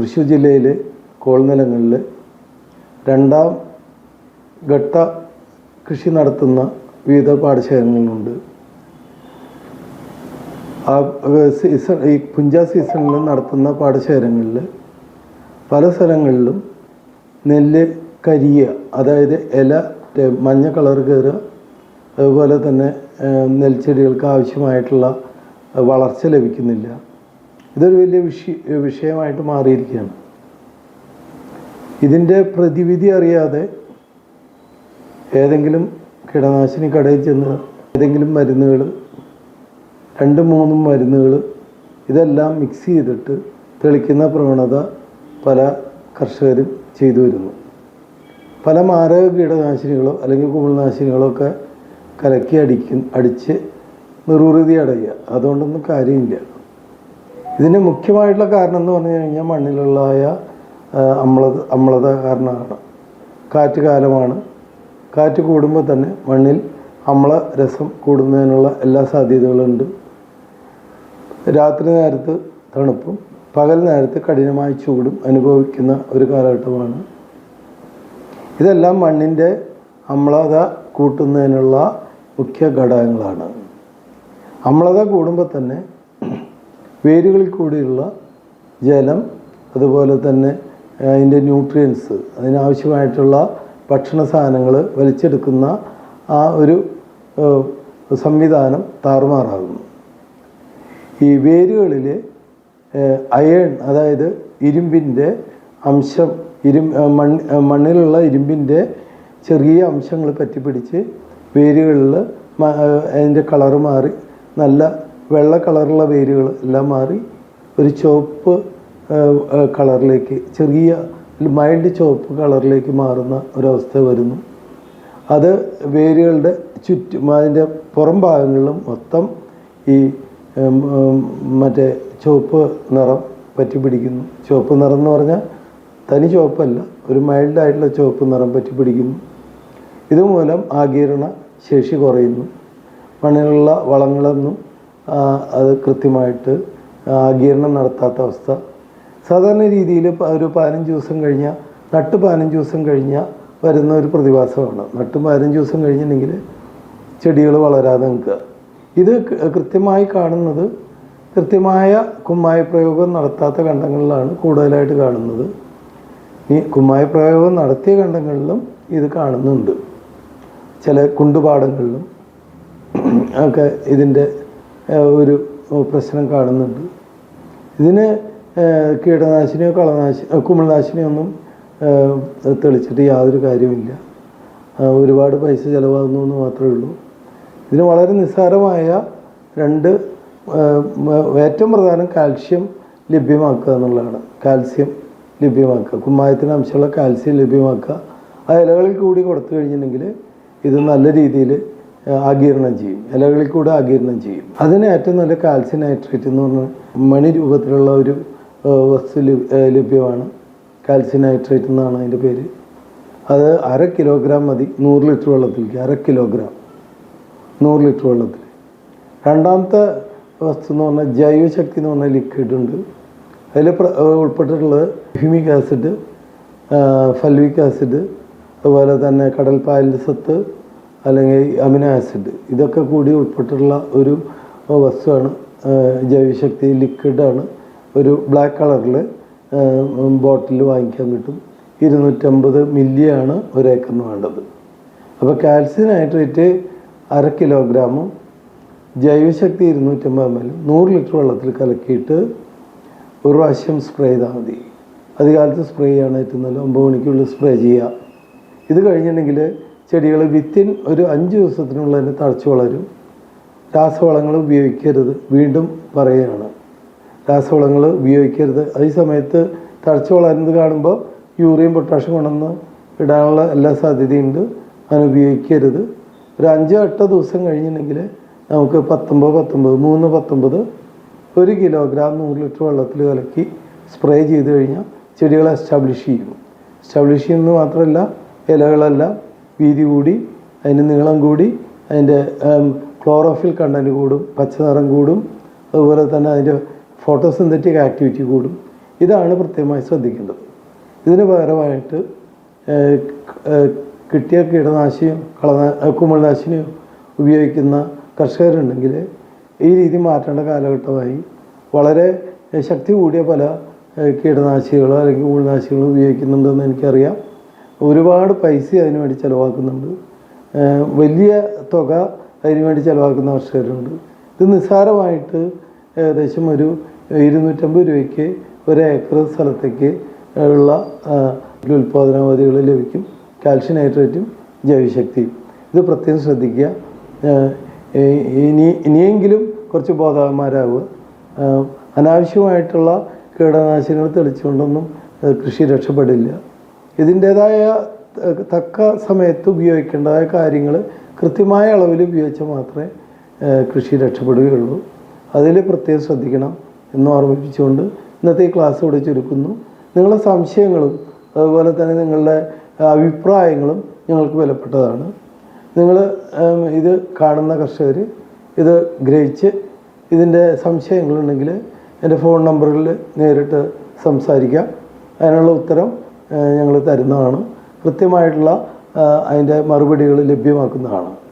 തൃശ്ശൂർ ജില്ലയിലെ കോൾനിലങ്ങളിൽ രണ്ടാം ഘട്ട കൃഷി നടത്തുന്ന വിവിധ പാടശേഖരങ്ങളുണ്ട്. ആ സീസൺ ഈ പുഞ്ച സീസണിൽ നടത്തുന്ന പാടശേഖരങ്ങളിൽ പല സ്ഥലങ്ങളിലും നെല്ല് കരിയ അതായത് ഇല മഞ്ഞ കളർ കയറുക അതുപോലെ തന്നെ നെൽച്ചെടികൾക്ക് ആവശ്യമായിട്ടുള്ള വളർച്ച ലഭിക്കുന്നില്ല. ഇതൊരു വലിയ വിഷയ വിഷയമായിട്ട് മാറിയിരിക്കുകയാണ്. ഇതിന്റെ പ്രതിവിധി അറിയാതെ ഏതെങ്കിലും കീടനാശിനി കടയിൽ ചെന്ന് ഏതെങ്കിലും മരുന്നുകൾ രണ്ടും മൂന്നും മരുന്നുകൾ ഇതെല്ലാം മിക്സ് ചെയ്തിട്ട് തെളിക്കുന്ന പ്രവണത പല കർഷകരും ചെയ്തു വരുന്നു. പല മാരക കീടനാശിനികളോ അല്ലെങ്കിൽ കുമിൾനാശിനികളോ ഒക്കെ കലക്കി അടിക്കും അടിച്ച് നിർവൃതി അടയുക. അതുകൊണ്ടൊന്നും കാര്യമില്ല. ഇതിന് മുഖ്യമായിട്ടുള്ള കാരണം എന്ന് പറഞ്ഞു കഴിഞ്ഞാൽ മണ്ണിലുള്ളതായ അമ്ലത അമ്ലത കാരണമാണ്. കാറ്റ് കാലമാണ്. കാറ്റ് കൂടുമ്പോൾ തന്നെ മണ്ണിൽ അമ്ല രസം കൂടുന്നതിനുള്ള എല്ലാ സാധ്യതകളുണ്ട്. രാത്രി നേരത്ത് തണുപ്പും പകൽ നേരത്ത് കഠിനമായ ചൂടും അനുഭവിക്കുന്ന ഒരു കാലഘട്ടമാണ്. ഇതെല്ലാം മണ്ണിന്റെ അമ്ലത കൂട്ടുന്നതിനുള്ള മുഖ്യ ഘടകങ്ങളാണ്. അമ്ലത കൂടുമ്പോൾ തന്നെ വേരുകളിൽ കൂടിയുള്ള ജലം അതുപോലെ തന്നെ അതിന്റെ ന്യൂട്രിയൻസ് അതിനാവശ്യമായിട്ടുള്ള ഭക്ഷണ സാധനങ്ങൾ വലിച്ചെടുക്കുന്ന ആ ഒരു സംവിധാനം താറുമാറാകുന്നു. ഈ വേരുകളിൽ അയേൺ അതായത് ഇരുമ്പിന്റെ അംശം ഇരു മണ്ണ് മണ്ണിലുള്ള ഇരുമ്പിന്റെ ചെറിയ അംശങ്ങൾ പറ്റിപ്പിടിച്ച് വേരുകളിൽ അതിന്റെ കളറ് മാറി നല്ല വെള്ള കളറുള്ള വേരുകൾ എല്ലാം മാറി ഒരു ചുവപ്പ് കളറിലേക്ക് ചെറിയ മൈൽഡ് ചുവപ്പ് കളറിലേക്ക് മാറുന്ന ഒരവസ്ഥ വരുന്നു. അത് വേരുകളുടെ ചുറ്റും അതിന്റെ പുറം ഭാഗങ്ങളിലും മൊത്തം ഈ മറ്റേ ചുവപ്പ് നിറം പറ്റി പിടിക്കുന്നു ചുവപ്പ് നിറം എന്ന് പറഞ്ഞാൽ തനി ചുവപ്പല്ല ഒരു മൈൽഡായിട്ടുള്ള ചുവപ്പ് നിറം പറ്റി പിടിക്കുന്നു ഇതുമൂലം ആഗീരണ ശേഷി കുറയുന്നു. മണ്ണിലുള്ള വളങ്ങളൊന്നും അത് കൃത്യമായിട്ട് ആഗീരണം നടത്താത്ത അവസ്ഥ. സാധാരണ രീതിയിൽ ഒരു പതിനഞ്ച് ദിവസം കഴിഞ്ഞാൽ നട്ട് പതിനഞ്ച് ദിവസം കഴിഞ്ഞാൽ വരുന്ന ഒരു പ്രതിഭാസമാണ്. നട്ട് പതിനഞ്ച് ദിവസം കഴിഞ്ഞിട്ടുണ്ടെങ്കിൽ ചെടികൾ വളരാതെ നിൽക്കുക. ഇത് കൃത്യമായി കാണുന്നത് കൃത്യമായ കുമ്മായ പ്രയോഗം നടത്താത്ത കണ്ടങ്ങളിലാണ് കൂടുതലായിട്ട് കാണുന്നത്. ഈ കുമ്മായ പ്രയോഗം നടത്തിയ കണ്ടങ്ങളിലും ഇത് കാണുന്നുണ്ട്. ചില കുണ്ടുപാടങ്ങളിലും ഒക്കെ ഇതിന്റെ ഒരു പ്രശ്നം കാണുന്നുണ്ട്. ഇതിന് കീടനാശിനിയോ കളനാശി ഏഹ്, കുമിൾനാശിനിയോ ഒന്നും തെളിച്ചിട്ട് യാതൊരു കാര്യമില്ല. ഒരുപാട് പൈസ ചിലവാകുന്നു എന്ന് മാത്രമേ ഉള്ളൂ. ഇതിന് വളരെ നിസ്സാരമായ രണ്ട് ഏറ്റവും പ്രധാനം കാൽഷ്യം ലഭ്യമാക്കുക എന്നുള്ളതാണ്. കാൽസ്യം ലഭ്യമാക്കുക. കുമ്മായത്തിന് അംശമുള്ള കാൽസ്യം ലഭ്യമാക്കുക. ആ ഇലകളിൽ കൂടി കൊടുത്തു കഴിഞ്ഞിട്ടുണ്ടെങ്കിൽ ഇത് നല്ല രീതിയിൽ ആഗീരണം ചെയ്യും. ഇലകളിൽ കൂടെ ആകീരണം ചെയ്യും. അതിന് ഏറ്റവും നല്ല കാൽസ്യം നൈട്രേറ്റ് എന്ന് പറഞ്ഞ മണി രൂപത്തിലുള്ള ഒരു വസ്തു ലഭ്യമാണ്. കാൽസ്യം നൈട്രേറ്റ് എന്നാണ് അതിന്റെ പേര്. അത് അര കിലോഗ്രാം മതി. നൂറ് ലിറ്റർ വെള്ളത്തിലേക്ക്. അര കിലോഗ്രാം. നൂറ് ലിറ്റർ വെള്ളത്തിൽ. രണ്ടാമത്തെ വസ്തു എന്ന് പറഞ്ഞാൽ ജൈവശക്തി എന്ന് പറഞ്ഞ ലിക്വിഡ് ഉണ്ട്. അതിൽ ഉൾപ്പെട്ടിട്ടുള്ളത് ഹ്യൂമിക് ആസിഡ് ഫൽവിക് ആസിഡ് അതുപോലെ തന്നെ കടൽപ്പാലിന്റെ സത്ത് അല്ലെങ്കിൽ അമിനോ ആസിഡ്. ഇതൊക്കെ കൂടി ഉൾപ്പെട്ടിട്ടുള്ള ഒരു വസ്തുവാണ്. ജൈവശക്തി ലിക്വിഡാണ് ഒരു ബ്ലാക്ക് കളറിൽ ബോട്ടിൽ വാങ്ങിക്കാൻ കിട്ടും. ഇരുന്നൂറ്റമ്പത് മില്ലിയാണ് ഒരേക്കറിന് വേണ്ടത്. അപ്പോൾ കാൽസ്യം നൈട്രേറ്റ് അര കിലോഗ്രാമും ജൈവശക്തി ഇരുന്നൂറ്റമ്പത് എം എൽ നൂറ് ലിറ്റർ വെള്ളത്തിൽ കലക്കിയിട്ട് ഒരു പ്രാവശ്യം സ്പ്രേ ചെയ്താൽ മതി. അധികാലത്ത് സ്പ്രേ ചെയ്യാണ് ഏറ്റവും നല്ല ഒമ്പത് മണിക്കുള്ളിൽ സ്പ്രേ ചെയ്യുക ഇത് കഴിഞ്ഞിട്ടുണ്ടെങ്കിൽ ചെടികൾ വിത്തിൻ ഒരു അഞ്ച് ദിവസത്തിനുള്ളിൽ തന്നെ തഴച്ചു വളരും. രാസവളങ്ങൾ ഉപയോഗിക്കരുത് വീണ്ടും പറയുകയാണ്. രാസവളങ്ങൾ ഉപയോഗിക്കരുത്. അതേ സമയത്ത് തഴച്ചു വളരുന്നത് കാണുമ്പോൾ യൂറിയും പൊട്ടാഷ്യം കൊണ്ടുവന്ന് ഇടാനുള്ള എല്ലാ സാധ്യതയുണ്ട്. അങ്ങനെ ഉപയോഗിക്കരുത്. ഒരു അഞ്ച് എട്ടോ ദിവസം കഴിഞ്ഞിട്ടുണ്ടെങ്കിൽ നമുക്ക് പത്തൊമ്പത് പത്തൊമ്പത് മൂന്ന് പത്തൊമ്പത് ഒരു കിലോഗ്രാം നൂറ് ലിറ്റർ വെള്ളത്തിൽ കലക്കി സ്പ്രേ ചെയ്ത് കഴിഞ്ഞാൽ ചെടികളെ എസ്റ്റാബ്ലിഷ് ചെയ്യും. എസ്റ്റാബ്ലിഷ് ചെയ്യുന്നത് മാത്രമല്ല ഇലകളെല്ലാം വീതി കൂടി അതിന് നീളം കൂടി അതിന്റെ ക്ലോറോഫിൽ കണ്ടന്റ് കൂടും പച്ചനിറം കൂടും അതുപോലെ തന്നെ അതിന്റെ ഫോട്ടോസിന്തറ്റിക് ആക്ടിവിറ്റി കൂടും. ഇതാണ് പ്രത്യേകമായി ശ്രദ്ധിക്കേണ്ടത്. ഇതിന് പകരമായിട്ട് കിട്ടിയ കീടനാശിനിയും കളനാ കുമ്മൾനാശിനിയും ഉപയോഗിക്കുന്ന കർഷകരുണ്ടെങ്കിൽ ഈ രീതി മാറ്റേണ്ട കാലഘട്ടമായി വളരെ ശക്തി കൂടിയ പല കീടനാശിനികളോ അല്ലെങ്കിൽ കുമിൾനാശികളോ ഉപയോഗിക്കുന്നുണ്ടെന്ന് എനിക്കറിയാം. ഒരുപാട് പൈസ അതിന് വേണ്ടി ചിലവാക്കുന്നുണ്ട്. വലിയ തുക അതിന് വേണ്ടി ചിലവാക്കുന്ന കർഷകരുണ്ട് ഇത് നിസ്സാരമായിട്ട് ഏകദേശം ഒരു ഇരുന്നൂറ്റമ്പത് രൂപയ്ക്ക് ഒരു ഏക്കർ സ്ഥലത്തേക്ക് ഉള്ള ഉൽപ്പാദനാവധികൾ ലഭിക്കും. കാൽഷ്യം നൈട്രേറ്റും ജൈവശക്തിയും ഇത് പ്രത്യേകം ശ്രദ്ധിക്കുക. ഇനി ഇനിയെങ്കിലും കുറച്ച് ബോധവാന്മാരാവുക. അനാവശ്യമായിട്ടുള്ള കീടനാശിനികൾ തെളിച്ചുകൊണ്ടൊന്നും കൃഷി രക്ഷപ്പെടില്ല. ഇതിന്റേതായ തക്ക സമയത്ത് ഉപയോഗിക്കേണ്ടതായ കാര്യങ്ങൾ കൃത്യമായ അളവിൽ ഉപയോഗിച്ചാൽ മാത്രമേ കൃഷി രക്ഷപ്പെടുകയുള്ളൂ. അതിൽ പ്രത്യേകം ശ്രദ്ധിക്കണം എന്ന് ഓർമ്മിപ്പിച്ചുകൊണ്ട് ഇന്നത്തെ ഈ ക്ലാസ് ഇവിടെ ചുരുക്കുന്നു. നിങ്ങളുടെ സംശയങ്ങളും അതുപോലെ തന്നെ നിങ്ങളുടെ അഭിപ്രായങ്ങളും ഞങ്ങൾക്ക് വിലപ്പെട്ടതാണ്. നിങ്ങൾ ഇത് കാണുന്ന കർഷകർ ഇത് ഗ്രഹിച്ച് ഇതിന്റെ സംശയങ്ങളുണ്ടെങ്കിൽ എന്റെ ഫോൺ നമ്പറിൽ നേരിട്ട് സംസാരിക്കാം. അതിനുള്ള ഉത്തരം ഞങ്ങൾ തരുന്നതാണ്. കൃത്യമായിട്ടുള്ള അതിന്റെ മറുപടികൾ ലഭ്യമാക്കുന്നതാണ്.